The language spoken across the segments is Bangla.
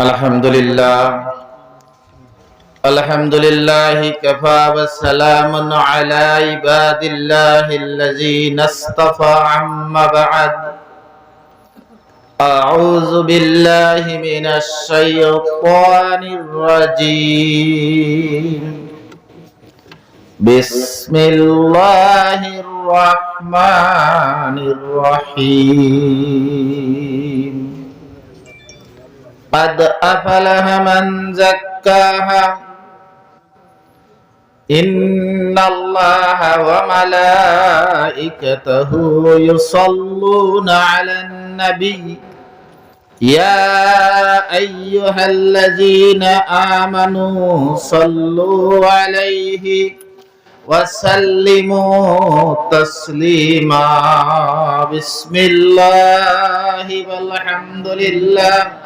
الحمد لله الحمد لله كفى والسلام على عباد الله الذين اصطفى عما بعد أعوذ بالله من الشيطان الرجيم بسم الله الرحمن الرحيم قد أفلح من زكاها إن الله وملائكته يصلون على النبي يا أيها الذين آمنوا صلوا عليه وسلموا تسليما بسم الله والحمد لله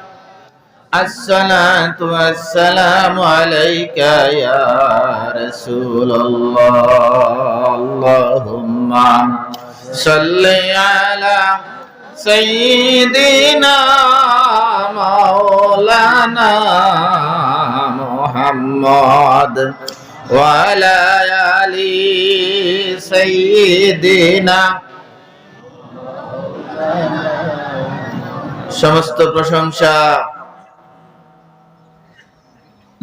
الصلاة والسلام عليك يا رسول الله اللهم صل على سيدنا مولانا محمد وعلى آل سيدنا সমস্ত প্রশংসা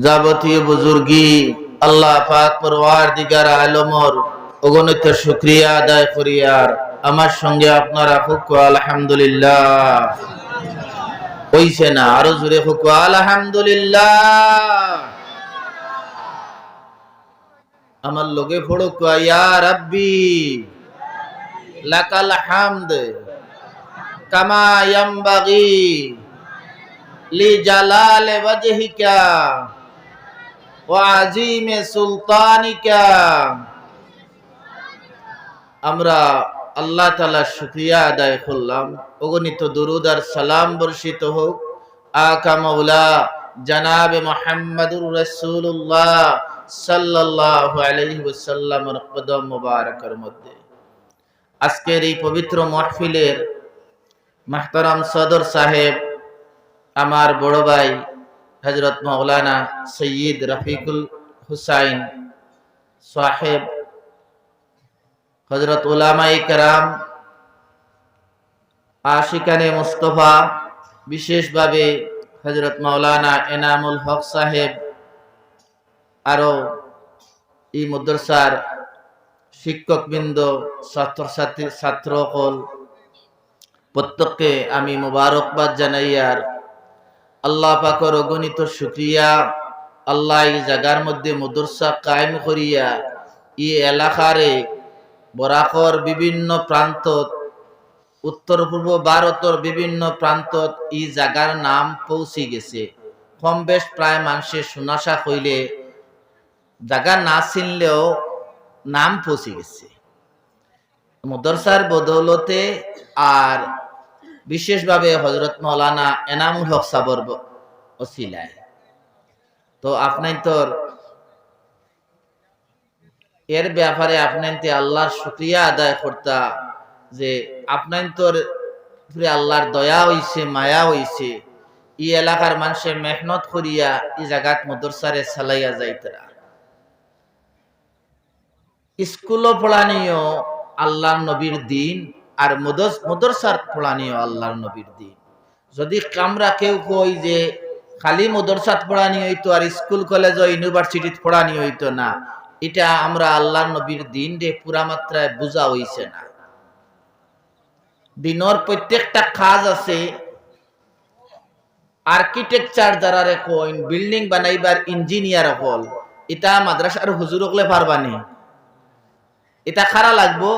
যাবতীয় বুজুর্গি, আল্লাহ পাক পরওয়ার দিগার আলমর অগণিত শুক্রিয়া আদায় করিয়ার আমার সঙ্গে আপনারা হুক আলহামদুলিল্লাহ। হইছে না, আরও হুক আলহামদুলিল্লাহ। আমার লোকে ফড়ক, ইয়া রাব্বি, লাকাল হামদ, কামা ইয়ামবাগি, লি জালাল ওয়াজহিকা। ওয়া আজিমে সুলতানিকা। আমরা আল্লাহ তাআলা শুকরিয়া আদায় করলাম। অগণিত দুরুদ আর সালাম বর্ষিত হোক। আকা মাওলা জনাবে মুহাম্মদুর রাসূলুল্লাহ সাল্লাল্লাহু আলাইহি ওয়াসাল্লামের কদম মুবারকের মধ্যে। আজকের এই পবিত্র মাহফিলের মাহতারাম সদর সাহেব, আমার বড় ভাই হজরত মৌলানা সৈয়দ রফিকুল হুসাইন সাহেব হজরত উলামাই কারাম, আশিকানে মুস্তফা, বিশেষভাবে হজরত মৌলানা এনামুল হক সাহেব আরও এই মদ্রসার শিক্ষকবৃন্দ, ছাত্রছাত্রী, ছাত্রকল, প্রত্যেককে আমি মোবারকবাদ জানাই আর আল্লাহ পাকর অগণিত শুক্রিয়া। আল্লাহ এই জায়গার মধ্যে মদরসা কায়েম করিয়া ই এলাকারে বরাকর বিভিন্ন প্রান্ত উত্তর পূর্ব ভারতের বিভিন্ন প্রান্তত ই জায়গার নাম পৌঁছে গেছে। কম বেশ প্রায় মানুষের সুনাশা হইলে জায়গা না চিনলেও নাম পৌঁছে গেছে। মদরসার বদৌলতে আর বিশেষভাবে হজরত মৌলানা এনামুল হক সাবর ওসিলায়। তো আপনার তোর এর ব্যাপারে আপনার আল্লাহর শুক্রিয়া আদায় করতা যে আপনার তোর আল্লাহর দয়া হইছে, মায়া হইছে, ই এলাকার মানুষের মেহনত করিয়া ই জাগাত মদরসারে চালাইয়া যাইতরা। স্কুলও পড়ানিও আল্লাহর নবীর দিন আর মদরসার পড়ানিও আল্লাহর নবীর দিন। যদি কামরা কেউ কই যে খালি মদরসাত পড়ানি হইতো আর স্কুল, কলেজ ও ইউনিভার্সিটিত পড়ানি হইতো না, এটা আমরা আল্লাহর নবীর দিন রে পুরা মাত্রায় বোঝা হইছে না। দিনর প্রত্যেকটা কাজ আছে আর্কিটেকচার যারা কইন বিল্ডিং বানাইবার ইঞ্জিনিয়ার হল, এটা মাদ্রাসার হুজুর হকলে পারবানি এটা খারা লাগবো?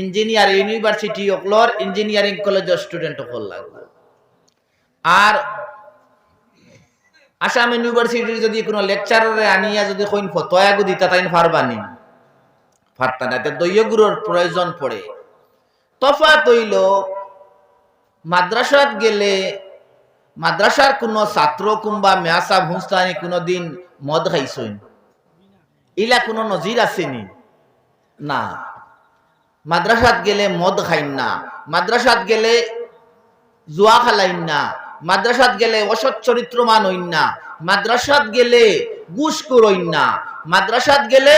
ইঞ্জিনিয়ার ইউনিভার্সিটি অকলর ইঞ্জিনিয়ারিং কলেজের স্টুডেন্ট অকল লাগবে আর আসাম ইউনিভার্সিটির যদি কোনো লেকচারারে আনিয়া যদি কইন ফতোয়াগু দিতা তাইন পারবানি পারতা না দৈয়গুরুর প্রয়োজন পড়ে। তফাত হইল, মাদ্রাসাত গেলে মাদ্রাসার কোনো ছাত্র কিংবা মেয়াসা ভুস্তানি কোনোদিন মদ খাইছইন। ইলা কোনো নজির আসেনি না। মাদ্রাসাত গেলে মদ খাইন না, মাদ্রাসাত গেলে জুয়া খালাইন না, মাদ্রাসাত গেলে অসৎ চরিত্রমান হইন না, মাদ্রাসাত গেলে গুস করইন না, মাদ্রাসাত গেলে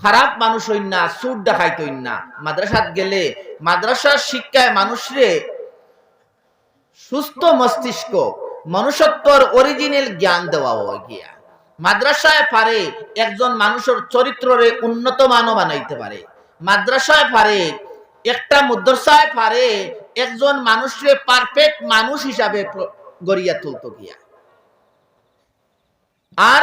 খারাপ মানুষ হইন না সুর দেখাইত হইন না, মাদ্রাসাত গেলে মাদ্রাসার শিক্ষায় মানুষরে সুস্থ মস্তিষ্ক, মনুষ্যত্বর অরিজিনাল জ্ঞান দেওয়া হয় গিয়া। মাদ্রাসায় পারে একজন মানুষের চরিত্ররে উন্নত মানও বানাইতে পারে। মাদ্রাসায় পারে, একটা মুদ্রাসায় পারে, একজন মানুষকে পারফেক্ট মানুষ হিসাবে গড়িয়া তুলতো গিয়া। আর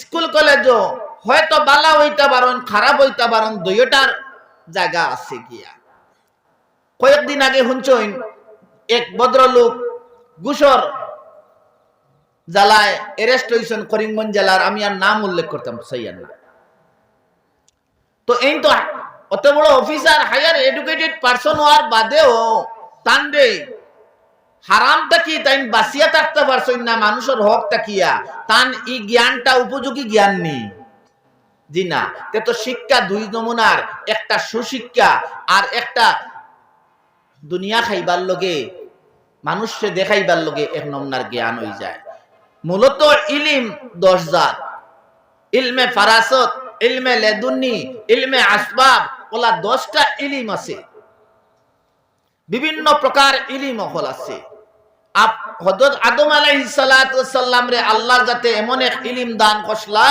স্কুল, কলেজও হয়তো বালা হইতে পারেন খারাপ হইতে পারেন দুইটার জায়গা আছে গিয়া। কয়েকদিন আগে শুনছইন এক ভদ্রলোক গুসর জ্বালায় এরেস্ট হয়েছেন করিমগঞ্জ জেলার, আমি আর নাম উল্লেখ করতাম সৈয়ার না। তো এই তো অত বড় অফিসার হায়ার এডুকেটেড পার্সন হওয়ার বাদেও তান্ডে হারামটা কি? তাই বাঁচিয়া থাকতে পারছই না, মানুষের হক তাকিয়া তান ই জ্ঞানটা উপযোগী জ্ঞান নেই জি না, তে তো শিক্ষা দুই নমুনার, একটা সুশিক্ষা আর একটা দুনিয়া খাইবার লগে, মানুষকে দেখাইবার লগে এক নমুনার জ্ঞান হয়ে যায়। মূলত ইলিম দশ জাত। ইলমে ফারাসত, ইলমে লেদুন্নি, ইলমে আসবাব ওলা দশটা ইলিম আছে। বিভিন্ন প্রকার ইলিম অকল আছে। আপ হযরত আদম আলাইহিস সালাতু রে আল্লাহর যাতে এমন এক ইলিম দান করছলা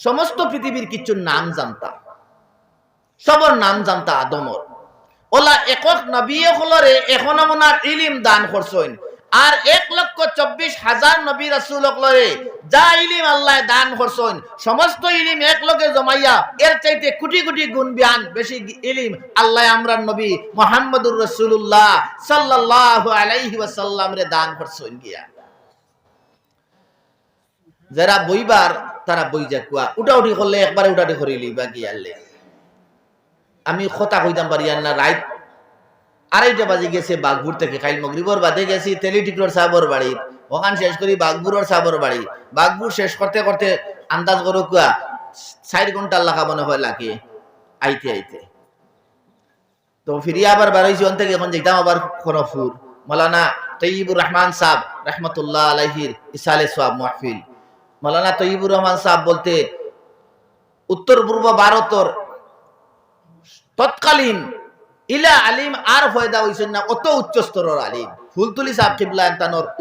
সমস্ত পৃথিবীর কিছু নাম জানতা। সবর নাম জানতা আদমর। ওলা একক নবী হলরে এখন ইলিম দান করছেন আর এক লক্ষ চব্বিশ হাজার নবী রাসুল হলরে যা ইলিম আল্লাহ দান করছেন, সমস্ত ইলিম এক লগে জমাইয়া এর চাইতে কোটি কোটি গুণ বিয়ান বেশি ইলিম আল্লাহ আমরা নবী মোহাম্মদুর রসুল্লাহ সাল্লাহ আলাইহি ওয়াসাল্লাম রে দান করছেন গিয়া। যারা বইবার, তারা বই যা কুয়া। উঠা উঠি করলে একবারে উঠাটি করিলি বা গিয়ালে। আমি কথা কইতাম পারি না, রাইত আড়াইটা বাজে গেছে বাঘপুর থেকে। খাইল মগরিবর বাদে গেছি তেলিটিকলোর সাবর বাড়ি। ওখান শেষ করি বাঘপুরের সাবর বাড়ি। বাঘপুর শেষ করতে করতে আন্দাজ করো কুয়া, চার ঘণ্টা লাখা মনে হয় লাগে। আইতে আইতে। তো ফিরিয়ে আবার বাড়াইছি ওন থেকে, এখন যেতাম আবার খনফুর। মৌলানা তৈবুর রহমান সাহ রহমতুল্লাহ আলহির ইসালে সোয়াব মাহফিল। মৌলানা তৈবুর রহমান সাহ বলতে উত্তর পূর্ব ভারতর তৎকালীন ইলা আলিম আর ফয়দা হইছেন না, অত উচ্চ স্তরের আলিম। ফুলতুলি সাহেব কিবলা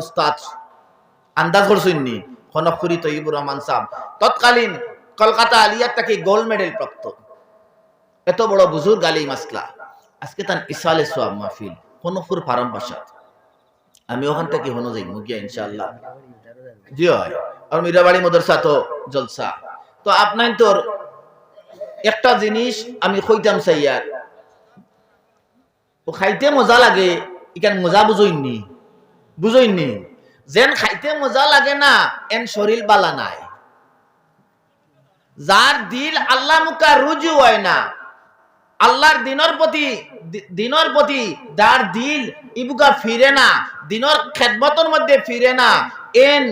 উস্তাদ, আন্দাজ করছেন নি খনকুরি তৈবুর রহমান সাহেব। তৎকালীন কলকাতা আলিয়ার তাকে গোল্ড মেডেল প্রাপ্ত। এত বড় বুজুর্গ আলিম আসলা। আজকে তার ইসালে সোয়াব মাহফিল খনকুর ফার্ম বাসা আমি ওখান থেকে হনো যাই, মুগিয়া ইনশাআল্লাহ। জি হয়, আর মীরাবাড়ি মদরসা তো জলসা। তো আপনার তোর একটা জিনিস আমি কইতাম চাইয়ার ও খাইতে মজা লাগে ইখান মজা বুঝইনি বুঝইনি যেন খাইতে মজা লাগে না, এন শরীর বালা নাই। যার দিল আল্লাহ মুকা রুজু হয় না, আল্লাহর দিনের প্রতি দিনের প্রতি যার দিল ইবুকা ফিরে না, দিনের খেদমতর মধ্যে ফিরে না, এন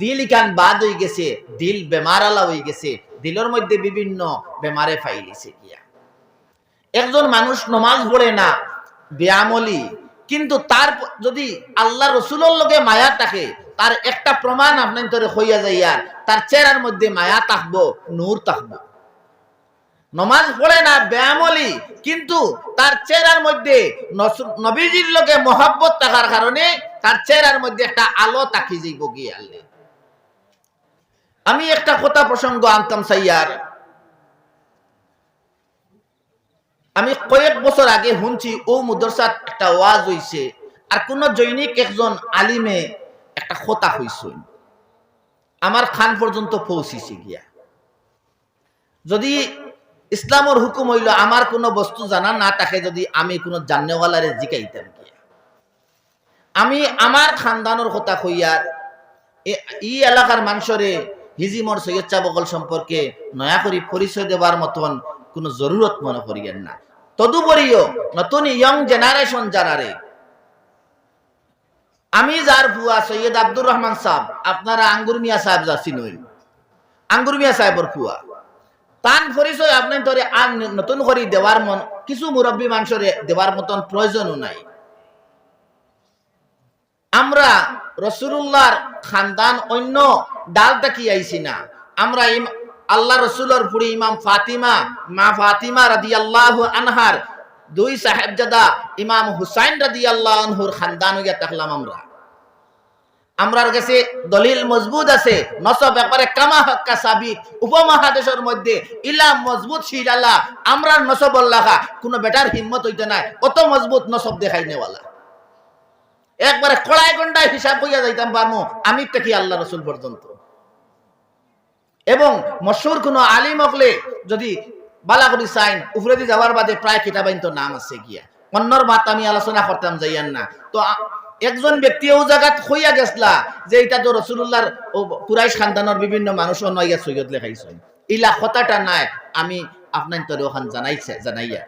দিল ইখান বাদ হয়ে গেছে, দিল বেমার আলা হয়ে গেছে, দিলের মধ্যে বিভিন্ন বেমারে ফাইলিছে গিয়া একজন মানুষ নমাজ পড়ে না ব্যায়ামলি কিন্তু তার যদি আল্লাহ রসুলের লগে মায়া থাকে, তার একটা প্রমাণ আপনার তোরে হইয়া যাইয়ার তার চেহারার মধ্যে মায়া থাকব, নূর থাকব। নমাজ পড়ে না ব্যায়ামলি কিন্তু তার চেহারার মধ্যে নবীজির লোকে মহাব্বত থাকার কারণে তার চেহারার মধ্যে একটা আলো তাকি যাইব গিয়ে আমি একটা কথা প্রসঙ্গ আনতাম সাইয়ার আমি কয়েক বছর আগে শুনছি ও মুদরসাত একটা ওয়াজ হইছে। আর কোন জৈনিক একজন আলিমে একটা কথা হইছে। আমার খান পর্যন্ত পৌঁছিছে গিয়া। যদি ইসলামর হুকুম হইল, আমার কোনো বস্তু জানা না থাকে, যদি আমি কোনো জান্নেওয়ালারে জিকাইতাম গিয়া। আমি আমার খানদানোর কথা কইয়ার ই এলাকার মানুষরে হিজিমর সৈয়দ চা বকল সম্পর্কে নয়া করে পরিচয় দেওয়ার মতন কোনো জরুরত মনে করিয়েন না। তদুপরিও নতুন ইয়ং জেনারেশন যারারে আমি যার ফুয়া সৈয়দ আব্দুর রহমান সাহেব, আপনারা আঙ্গুর মিয়া সাহেব যাচ্ছি নই আঙ্গুর মিয়া সাহেবর ফুয়া তান পরিচয় আপনি ধরে আর নতুন করে দেওয়ার মন, কিছু মুরব্বী মানুষের দেওয়ার মতন প্রয়োজনও নাই। আমরা রসুল্লাহর খানদান অন্য ডালটা কি আইছি না? আমরা আল্লাহ রসুলের পুরি ইমাম ফাতিমা, মা ফাতিমা রাদি আল্লাহ আনহার, দুই সাহেবজাদা ইমাম হুসাইন রাদি আল্লাহ আনহুর খানদান হইয়া থাকলাম আমরা। আমরার কাছে দলিল মজবুত আছে, নসব একবারে কামা হক্কা সাবিত, উপমহাদেশের মধ্যে ইলা মজবুত শিলালা আমরা নসব আল্লাহা কোনো বেটার হিম্মত হইতে নাই, অত মজবুত নসব দেখাই নেওয়ালা একবারে কড়াই গন্ডায় হিসাব হইয়া যাইতাম পারমু আমি থেকে আল্লাহ রসুল পর্যন্ত? এবং মশুর কোন আলিম হকলে যদি বালাগুড়ি সাইন উফরেদি যাওয়ার বাদে প্রায় কিতাবাইন তো নাম আছে গিয়া। অন্যর মাত আমি আলোচনা করতাম যাইয়ান না। তো একজন ব্যক্তি ও জায়গাত হইয়া গেছলা যে এটা তো রসুল্লাহর কুরাইশ খানদানের বিভিন্ন মানুষ নইয়া সৈয়দ লেখাইছেন। ইলা কথাটা নাই, আমি আপনার তোর ওখান জানাইছে, জানাইয়া।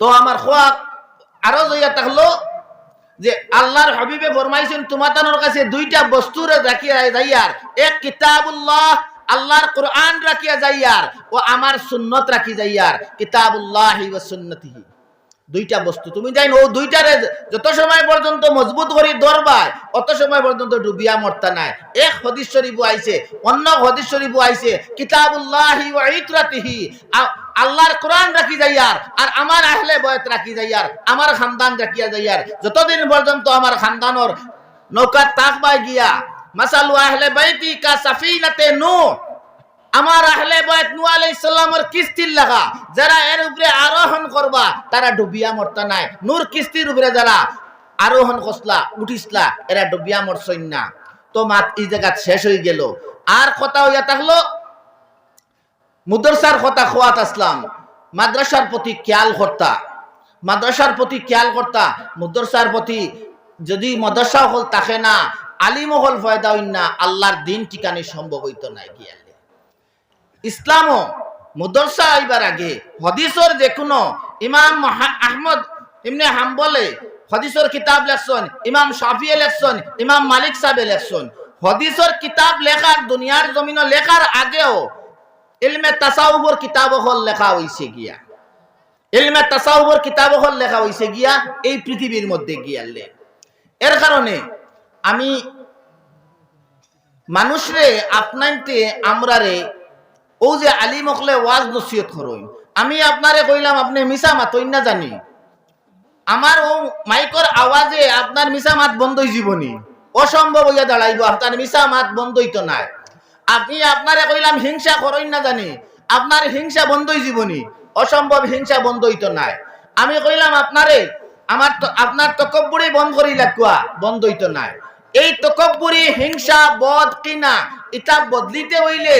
তো আমার খোয়া আরও জইয়া থাকল যে আল্লাহর হাবিবে ফরমাইছেন, তোমাতানোর কাছে দুইটা বস্তু রাখিয়া যাইয়ার। এক কিতাবুল্লাহ, আল্লাহর কোরআন রাখিয়া যাইয়ার ও আমার সুন্নত রাখি যাইয়ার। কিতাবুল্লাহ ওয়া সুন্নতিহি। দুইটা বস্তু। তুমি জানো ও দুইটারে যত সময় পর্যন্ত মজবুত করি দরবার অত সময় পর্যন্ত ডুবিয়া মরতা নাই। এক হদিস শরীফ আইছে, অন্য হদিস শরীফ আইছে, কিতাবুল্লাহি ওয়া ইতরাতিহি আল্লাহর কোরআন রাখি যাইয়ার আর আমার আহলে বয়ত রাখি যাইয়ার আমার খানদান রাখিয়া যাইয়ার যতদিন পর্যন্ত আমার খানদানর নৌকা তাকবাই গিয়া, মাসালু আহলে বাইতি কা সাফিনাতে নূহ আমার আহলে বয়ত নূহ আলাইহিস কিস্তির লাগা যারা এর উপরে আরোহণ করবা, তারা ডুবিয়া মরতা নাই। নূর কিস্তির উপরে যারা আরোহণ করছলা উঠিসলা এরা ডুবিয়া মরছইন না। তো মাত এই জায়গা শেষ হয়ে গেল। আর কথা হইয়া থাকল, মুদরসার কথা খোয়াত আসলাম। মাদ্রাসার প্রতি খেয়াল করতা। মাদ্রাসার প্রতি খেয়াল করতা। মুদরসার প্রতি যদি মাদ্রাসা হল তাকে না আলিম হল ফয়দা হইন না, আল্লাহর দিন ঠিকানি সম্ভব হইতো না গিয়ালে ইসলামও মুদরসা আইবার আগে। হদিসর যে কোনো ইমাম আহমদ ইমনে হাম্বলে হদিসর কিতাব লেখছেন, ইমাম শাফিয়ে লেখছেন, ইমাম মালিক সাহেবে লেখছেন। হদিসর কিতাব লেখার, দুনিয়ার জমিন লেখার আগেও ইলমে তাসাউবর কিতাব হল লেখা হইছে গিয়া। ইলমে তাসাউবর কিতাব হল লেখা হইছে গিয়া, এই পৃথিবীর মধ্যে গিয়ালে। এর কারণে আমি মানুষরে আপনাইতে আমরারে ও যে আলী মকলে ওয়াজ নসিহত করইন আমি আপনারে কইলাম, আপনি মিছা মাতইন না জানি। আমার ও মাইকর আওয়াজে আপনার মিছা মাত বন্ধই জীবনী। অসম্ভব হইয়া দাঁড়াইব, আপনার মিছা মাত বন্ধই তো নাই। আপনি আপনারে কইলাম, হিংসা করইন না জানি। আপনার হিংসা বন্ধই জীবনী, অসম্ভব হিংসা বন্ধই তো নাই। আমি কইলাম, আপনারে, আমার আপনার তকব্বুরি বন্ধ করি লাগুয়া বন্ধই তো নাই। এই তকব্বুরি হিংসা বদ কিনা, এটা বদলিতে হইলে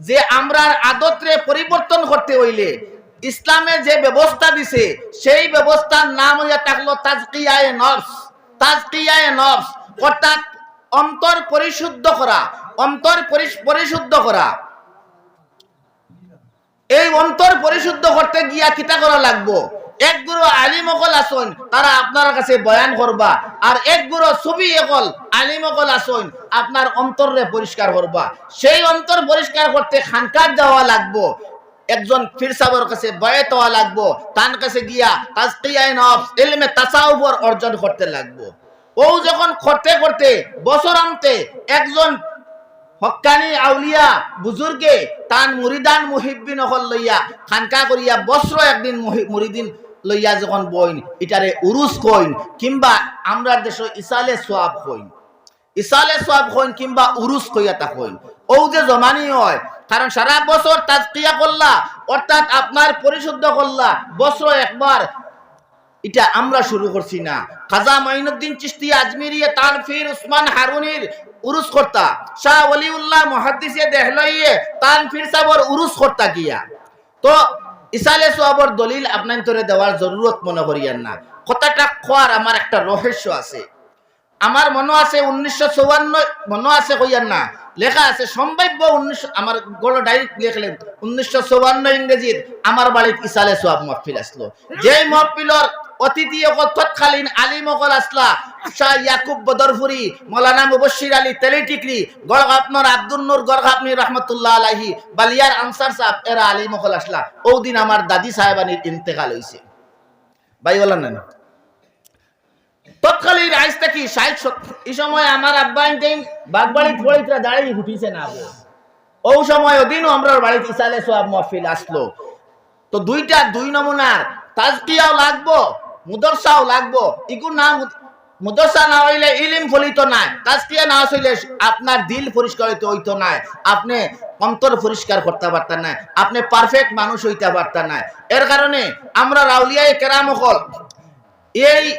যে আমরার আদতরে পরিবর্তন করতে হইলে, ইসলামে যে ব্যবস্থা দিছে, সেই ব্যবস্থার নাম হইয়া থাকল তাজকিয়ায় নফস। তাজকিয়ায় নফস, অর্থাৎ অন্তর পরিশুদ্ধ করা, অন্তর পরিশ- পরিশুদ্ধ করা। এই অন্তর পরিশুদ্ধ করতে গিয়া কিতা করা লাগবো? এক গুরু আলিম অকল আসন তারা আপনার কাছে বয়ান করবা। আর এক গুরু ছবি অকল আলিম অকল আসন আপনার অন্তরে পরিষ্কার করবা। সেই অন্তর পরিষ্কার করতে খানকার যাওয়া লাগবো। একজন ফির সাহেবের কাছে বয়াত হওয়া লাগবো। তার কাছে গিয়া তাজকিয়ায়ে নফস ইলমে তাসাউফর অর্জন করতে লাগবো। ও যখন করতে করতে বছর আনতে একজন হক্কানি আউলিয়া বুজুর্গে তান মুরিদান মুহিব্বিন হল লইয়া খানকা করিয়া বস্ত্র একদিন মুহি- মুরিদিন লইয়া যখন বইন, ইটারে উরুস কইন, কিংবা আমরা দেশ ইসালে সোয়াব কইন। ইসালে সোয়াব কইন কিংবা উরুস কইয়া তা কইন। ও যে জমানি হয়, কারণ সারা বছর তাজকিয়া করলা, অর্থাৎ আপনার পরিশুদ্ধ করলা বস্ত্র একবার এটা আমরা শুরু করছি না। খাজা মাইনুদ্দিন চিস্তি আজমিরিয়ে তানফির উসমান হারুনির উরুস করতা, শাহ ওলিউল্লাহ মুহাদ্দিসে দেহলইয়ে তানফির সাবর উরুস করতা গিয়া। তো ইসালে সোয়াবর দলিল আপনার তোরে দেওয়ার জরুরত মনে করিয়ান না। কথাটা খোয়ার আমার একটা রহস্য আছে। আমার মনে আছে উনিশশো চৌয়ান্ন, মনে আছে কইয়ার না। লেখা আছে, সম্ভাব্য উনিশশো, আমার গল ডাইরেক্ট লিখলেন উনিশশো চৌয়ান্ন ইংরেজির আমার বাড়ির ইসালে সোয়াব মহফিল আসলো। যেই মহফিলর অতিথি তৎকালীন আলিম আসলা শাহ ইয়াকুব বদরফুরি মৌলানা মুবশির আলী তেলিটিকরি আব্দুল রহমতুল্লাহ বালিয়ার আনসার এরা আসলা ও দিন আমার দাদি সাহেবানির ইন্তেকাল হয়েছে ভাই, বলেন না তৎকালীন আইসটা কি ষাট এই সময় আমার আব্বা বাগবাড়ি দাঁড়িয়ে উঠিছে না ও সময় ওদিনও আমরা বাড়িতে মহফিল আসলো। তো দুইটা দুই নমুনার তাজকিয়াও লাগবো মুদরসাও লাগবো। ইগু না মুদ- মুদরসা না হইলে ইলিম ফলিত নাই। তাজকিয়া না হইলে আপনার দিল পরিষ্কারিত হইতো নাই। আপনি অন্তর পরিষ্কার করতে পারতেন না আপনি পারফেক্ট মানুষ হইতে পারতেন না এর কারণে আমরা রাউলিয়ায় কেরামকল এই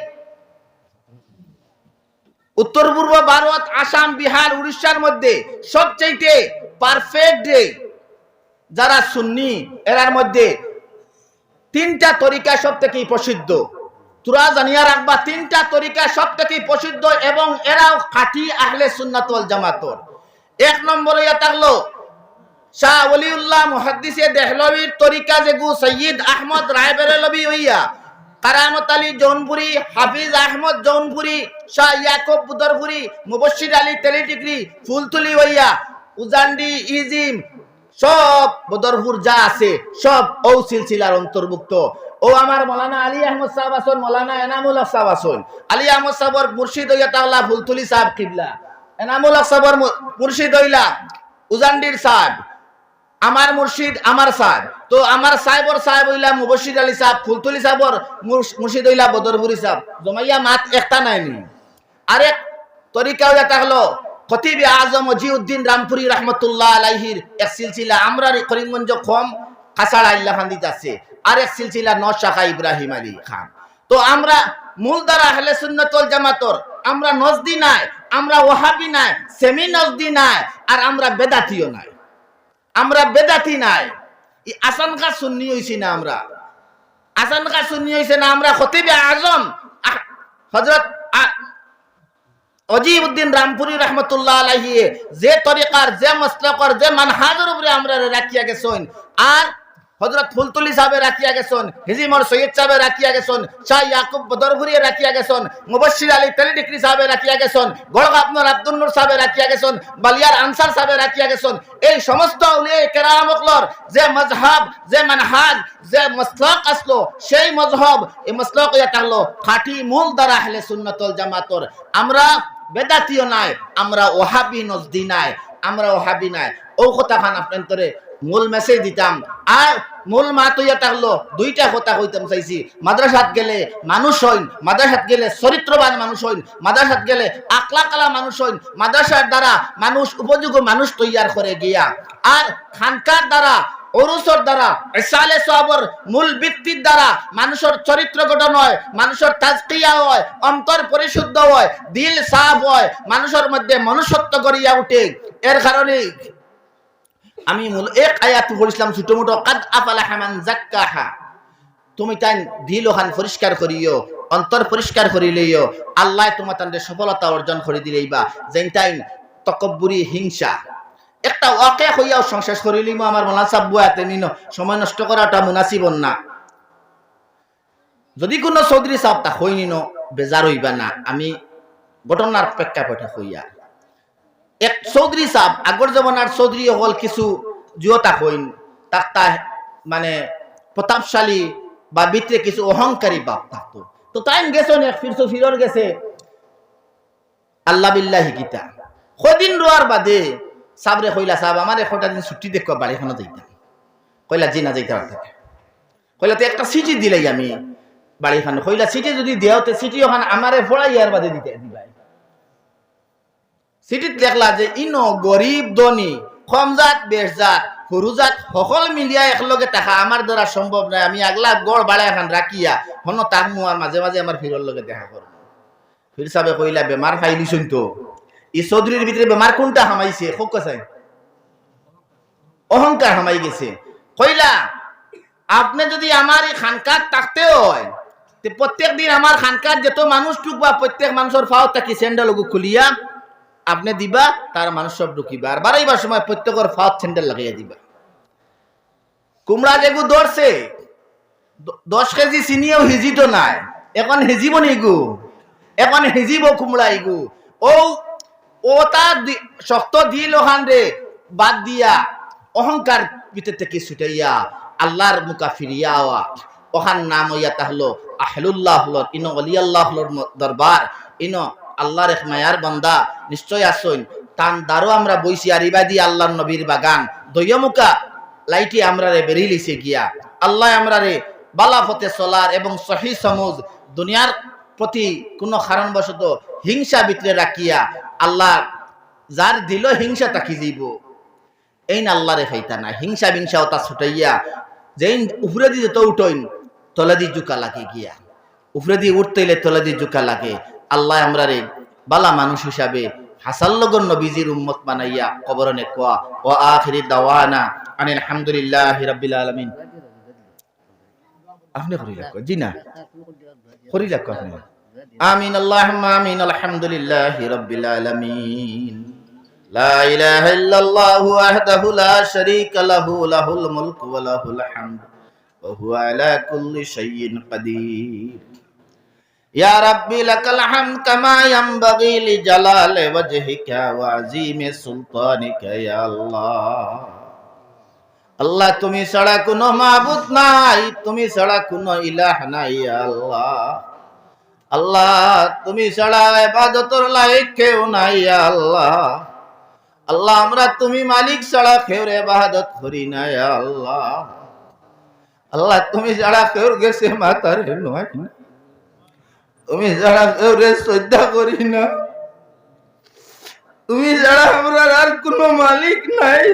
উত্তর পূর্ব ভারত, আসাম, বিহার, উড়িষ্যার মধ্যে সবচেয়ে পারফেক্ট যারা সুন্নি, এরার মধ্যে তিনটা তরিকা সব থেকেই প্রসিদ্ধ। তোরা জানিয়া রাখবা, তিনটা তরিকা সব থেকেই প্রসিদ্ধ এবং এরাও খাঁটি আহলে সুন্নাতল জামাতর। এক নম্বরে ইয়া থাকল, শাহ ওলিউল্লাহ মুহাদ্দিসে দেহলবির তরিকা যেগু সৈয়দ আহমদ রায়বেরেলবি হইয়া, কারামত আলী জৌনপুরি, হাফিজ আহমদ জৌনপুরি, শাহ ইয়াকুব বুদরপুরি, মুবশির আলী তেলিটিকরি ফুলতুলি হইয়া, উজান্ডি, ইজিম, সব বদরপুর যা আছে, সব ও সিলসিলার অন্তর্ভুক্ত। ও আমার মৌলানা আলী আহমদ সাহেব আসন মৌলানা এনামুল সাহেব আসন আলী আহমদ সাহেবর মুর্শিদ হইয়া তাহলা ফুলতুলি সাহেব কিবলা। এনামুল সাহেবর মুর্শিদ হইলা উজান্ডির সাহেব। আমার মুর্শিদ আমার সাহেব। তো আমার সাহেবর সাহেব হইলা মুবশির আলী সাহেব ফুলতুলি সাহেবর মুর্শ- মুর্শিদ হইলা বদরপুরি সাহেব। জমাইয়া মাত একটা নাই নাইনি। আরেক তরিকা হইয়া থাকল খতিব আজম অজিউদ্দিন রামপুরি রহমতুল্লাহ আলাইহির এক সিলসিলা আমরা করিমগঞ্জ কম কাসাড়া আল্লাহ খান্দিত আছে। আর এক সিলসিলা নশাখা ইব্রাহিম আলী খান। তো আমরা মূল দ্বারা আহলে সুন্নতল জামাতর, আমরা নজদি নাই, আমরা ওহাবি নাই, সেমি নজদি নাই, আর আমরা বেদাতিও নাই। আমরা বেদাতি নাই। আসানকা সুন্নি হইছি না আমরা। আসানকা সুন্নি হইছে না আমরা খতিবে আজম। আ- অজিবউদ্দিন রামপুরি রহমতুল্লাহ আলাইহি যে তরিকার, যে মসলকর, যে মানহাজের উপরে আমরা রাখিয়া গেছেন। আর হযরত ফুলতুলি সাহেবে রাখিয়া গেছেন, হিজিমর সৈয়দ সাহেবে রাখিয়া গেছেন, শাহ ইয়াকুব বদরপুরি রাখিয়া গেছেন, মুবশির আলী তেলিডিকরি সাহেবে রাখিয়া গেছেন, গড়গ আপনার আব্দুল নূর সাহেবে রাখিয়া গেছেন, বালিয়ার আনসার সাহেবে রাখিয়া গেছেন, এই সমস্ত উলিয়ে কেরামকলর যে মজহাব যে মানহাজ, যে মসলক আসলো, সেই মজহব এই মসলক ইয়া থাকল খাঁটি মূল দ্বারা আহলে সুন্নতল জামাতর। আমরা বেদাতিও নাই, আমরা ওহাবি নজদি নাই, আমরা ওহাবি নাই। ও কথা খান আপনার মূল মেসেজ দিতাম। আর মূল মাত হইয়া থাকল, দুইটা কথা কইতাম চাইছি। মাদ্রাসাত গেলে মানুষ হইন, মাদ্রাসাত গেলে চরিত্রবান মানুষ হইন, মাদ্রাসাত গেলে আকলা কালা মানুষ হইন, মাদ্রাসার দ্বারা মানুষ উপযোগ্য মানুষ তৈয়ার করে গিয়া। আর খানকার দ্বারা অরুসর দ্বারা ইসালে সাহাবর মূল ব্যক্তির দ্বারা মানুষের চরিত্র গঠন হয়, মানুষের তাজকিয়া হয়, অন্তর পরিশুদ্ধ হয়, দিল সাফ হয়, মানুষের মধ্যে মনুষ্যত্ব গড়িয়া উঠে। এর কারণে আমি মূল এক আয়াত পড়িছিলাম ছোট মোটো কাদ আফালা হামান জাক্কাহা তুমি তাই দিল ওখান পরিষ্কার করিও, অন্তর পরিষ্কার করিলেও আল্লাহ তোমার তাদের সফলতা অর্জন করে দিলেইবা যেন তাই তকব্বুরি হিংসা। একটা ওয়াকে হইয়াও সংশ্লেষ করিলিম আমার মনা সাব্বু এতে নিন, সময় নষ্ট করাটা মুনাসিব না। যদি কোনো চৌধুরী সাহেব তা হই নিন, বেজার হইবা না। আমি ঘটনার প্রেক্ষাপটে হইয়া। এক চৌধুরী সাহেব আগর জমানার চৌধুরী হল কিছু জুয়তা হইন, তাক তা মানে প্রতাপশালী বা ভিতরে কিছু অহংকারী বাপ থাকতো তো তাই গেছে অনেক ফিরছো ফিরর গেছে? আল্লাহ বিল্লাহি গীতা। কদিন রোয়ার বাদে সাবরে কইলা সাহেব আমার একটা দিন ছুটি দেখো বাড়িখানে যাইতাম কইলা জি না যাইতে পারতাম কইলা তো একটা সিটি দিলাই আমি বাড়িখানে কইলা সিটি যদি দেওতে সিটি ওখানে আমারে ফোড়াই ইয়ার বাদে দিতে দিবাই। সিটিত লেখলা যে ইন গরিব ধনী, কম জাত, বেশ সকল মিলিয়া একলগে টাকা আমার দ্বারা সম্ভব নাই। আমি আগলা গড় বাড়া এখন রাখিয়া হন তাক মোৰ মাঝে মাঝে আমার ফিরর লগে দেখা করব ফির সাহেবে কইলা বেমার খাইলিছুন তো। ই চৌধুরীর ভিতরে বেমার কোনটা হামাইছে খুব কাছাই অহংকার হামাই গেছে। কইলা, আপনি যদি আমার এই খানকাত থাকতে হয় প্রত্যেক দিন আমার খানকার যত মানুষ ঢুকবা প্রত্যেক মানুষের ফাও থাকি স্যান্ডেল খুলিয়া আপনি দিবা, তার মানুষ সব ঢুকিবা। আর বাড়াইবার সময় প্রত্যেকের ফাও স্যান্ডেল লাগাইয়া দিবা। কুমড়া যেগু ধরছে দশ কেজি চিনিও হিজিত নাই। এখন হিজিব নিগু, এখন হিজিব কুমড়া ইগু। ও ও তার শক্ত দিল ওখান রে, বাদ দিয়া। অহংকার ভিতর থেকে ছুটাইয়া আল্লাহর মুকা ফিরিয়া আওয়া। ওখান নাম হইয়া তাহলো আহলুল্লাহ হলর, ইনো অলিয়াল্লাহ হলর দরবার। ইনো আল্লাহর এক মায়ার বান্দা নিশ্চয় আসইন তান দারো আমরা বইছি, আর ইবাদি আল্লাহর নবীর বাগান। দৈয়মুকা লাইটি আমরা রে বেরিয়ে লিছে গিয়া। আল্লাহ আমরা রে বালা ফতে চলার এবং সহি সমুজ দুনিয়ার প্রতি কোনো কারণবশত হিংসা ভিতরে রাখিয়া আল্লাহ যার দিল হিংসা তাকি যাইব এই না আল্লাহ রে ফাইতা না হিংসা বিংসা ওটা ছুটাইয়া যেই উপরে দিয়ে তো উঠইন, তলে দি জুকা লাগে গিয়া। উপরে দিয়ে উঠতেইলে তলে দি জুকা লাগে। আল্লাহ আমরা রে বালা মানুষ হিসাবে হাসাল্লগর নবীজির উম্মত বানাইয়া কবরনে কোয়া ও আখিরি দাওয়ানা আনিল আলহামদুলিল্লাহ রাব্বিল আলামিন। আপনি করি লাগ জি না। করি লাগ আপনি? আমিন, আল্লাহুম্মা আমিন, আলহামদুলিল্লাহ রাব্বিল আলামিন। লা ইলাহা ইল্লাল্লাহু ওয়াহদাহু লা শারীকা লাহু, লাহুল মুলকু ওয়া লাহুল হামদু, ওয়া হুয়া আলা কুল্লি শাইইন কাদির يا ربي لك الحمد كما ينبغي لجلال وجهك وعظيم سلطانك يا الله আল্লাহ তুমি ছাড়া কোনো মাবুদ নাই তুমি ছাড়া কোনো ইলাহ নাই আল্লাহ আল্লাহ তুমি ছাড়া ইবাদতর লায়ক কেউ নাই আল্লাহ আল্লাহ আমরা তুমি মালিক ছাড়া কেউ ইবাদত করি না আল্লাহ আল্লাহ তুমি ছাড়া কেউ গেছে মাতার নয় না তুমি ছাড়া কেউ রে শ্রদ্ধা করি না। তুমি ছাড়া আমরা আর কোনো মালিক নাই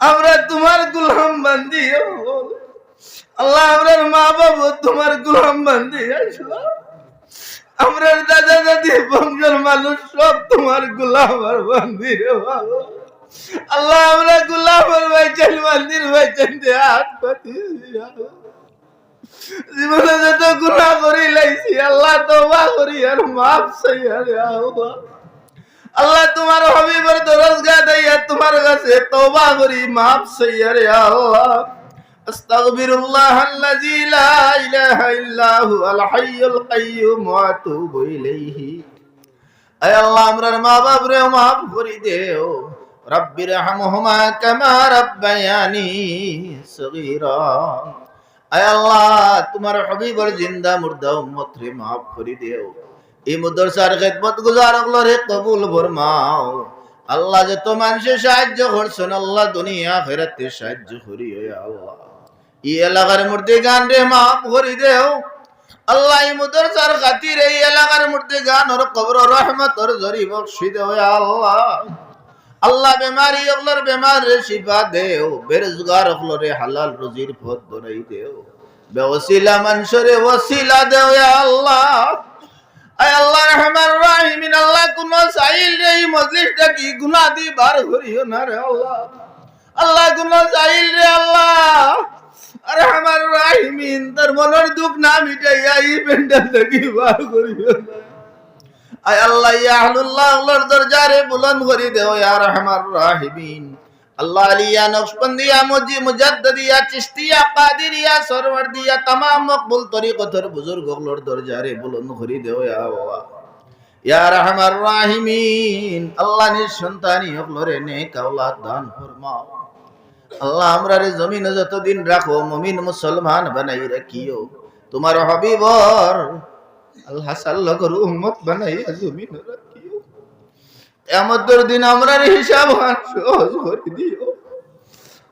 আমরা তোমার গুলাম বান্দি আল্লাহ। আমরার মা বাবু তোমার গুলাম বান্দি আসলো আমরা দাদা, দাদি, বংশের মানুষ সব তোমার গুলাম আর বান্দি আল্লাহ। আমরা গুলাম আর ভাইচান বান্দির ভাইচান হাত পাতি জীবনে যত গুণা করি লাইছি, আল্লাহ তোবা করি আর মাফ চাই আরে আল্লাহ। তোমার হবিবর দরজগা দেয়া তোমার কাছে তওবা করি, মাফ চাইয়া রে আল্লাহ। আস্তাগফিরুল্লাহ আল্লাযী লা ইলাহা ইল্লা হুয়াল হাইয়ুল কাইয়্যুম ওয়া আতুবু ইলাইহি। আয় আল্লাহ, আমরার মা বাপ রে মাফ করি দেও। রব্বি রহমহুমা কামা রব্বায়ানি সগীরা। আয় আল্লাহ, তোমার হবিবর জিন্দা মুর্দা উম্মত রে মাফ করি দেও। এই মুদরসার খেদমত গুজার রে কবুল ফরমাও। আল্লাহ যে তো মানুষের সাহায্য করছেন, আল্লাহ দুনিয়া ফেরাতে সাহায্য করি আল্লাহ। এই এলাকার মূর্তি গান রে মাফ করি দেও। আল্লাহ এই মুদরসার খাতির এই এলাকার মূর্তি গান ওর কবর রহমত ওর জরি বকশি দেও আল্লাহ। আল্লাহ বেমারি ওগুলোর বেমার শিফা দেও। বেরোজগার ওগুলোরে হালাল রুজির পথ ধরাই দেও। বেওসিলা মানুষরে ওসিলা দেও আল্লাহ। আয় আল্লাহ রহমান রাহিমিন, আল্লাহ কোন সাইল রে এই মজলিসটা কি গুনাহ দি বার করিও না রে আল্লাহ। আল্লাহ কোন সাইল রে আল্লাহ। আরে আমার রাহিমিন, তার মনের দুঃখ না মিটাইয়া এই পেন্ডাল থেকে বার করিও না। আয় আল্লাহ ইয়া আহলুল্লাহ আল্লাহর দরজারে বুলন্দ করি দেও ইয়া রহমান রাহিমিন আল্লাহ আলিয়া নকশবন্দিয়া মুজি মুজাদ্দিয়া চিশতিয়া কাদিরিয়া সরওয়ার্দিয়া तमाम মকবুল তরিকতর বুজুর্গ গুলোর দরজারে বুলন্দ করি দেও ইয়া আল্লাহ ইয়া রহমান রাহিমিন আল্লাহ নিজ সন্তানি হকলরে নেক আওলাদ দান ফরমাও আল্লাহ আমরা রে জমিনে যতদিন রাখো মুমিন মুসলমান বানাই রাখিও তোমার হবিবর আল্লাহ সাল্লাহ করু উম্মত বানাই জমিন রাখিও আমাদের দিন আমরা হিসাব সহজ করে দিও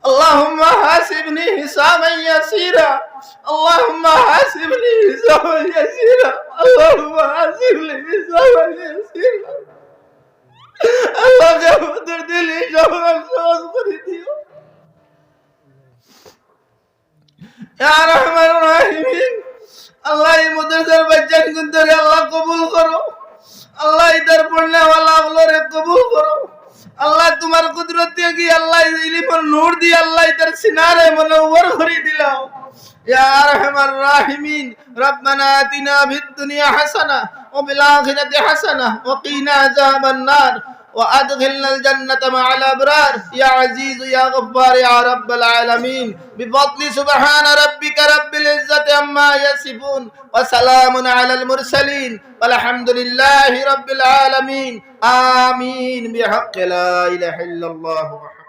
اللهم حاسبني حسابا يسيرا اللهم حاسبني حسابا يسيرا اللهم حاسبني حسابا يسيرا আল্লাহ আমাদের দিল হিসাব সহজ করে দিও ইয়া রহমান রাহিমিন আল্লাহ এই মাদ্রাসার বাচ্চান গুন্তরে আল্লাহ কবুল করো আল্লাহ ইদার পড়নে ওয়ালা গুলোরে কবুল করো আল্লাহ তোমার কুদরত দিয়ে কি আল্লাহ ইলিমর নূর দিয়ে আল্লাহ তার সিনারে মনোবর করে দিলাও يا ارحم الراحمين ربنا اتنا في الدنيا حسنه وفي الاخره حسنه وقنا عذاب النار وادخلنا الجنة مع الأبرار يا عزيز يا غفار يا رب العالمين بفضل سبحان ربك رب العزة عما يصفون وسلام على المرسلين والحمد لله رب العالمين آمين بحق لا إله إلا الله محمد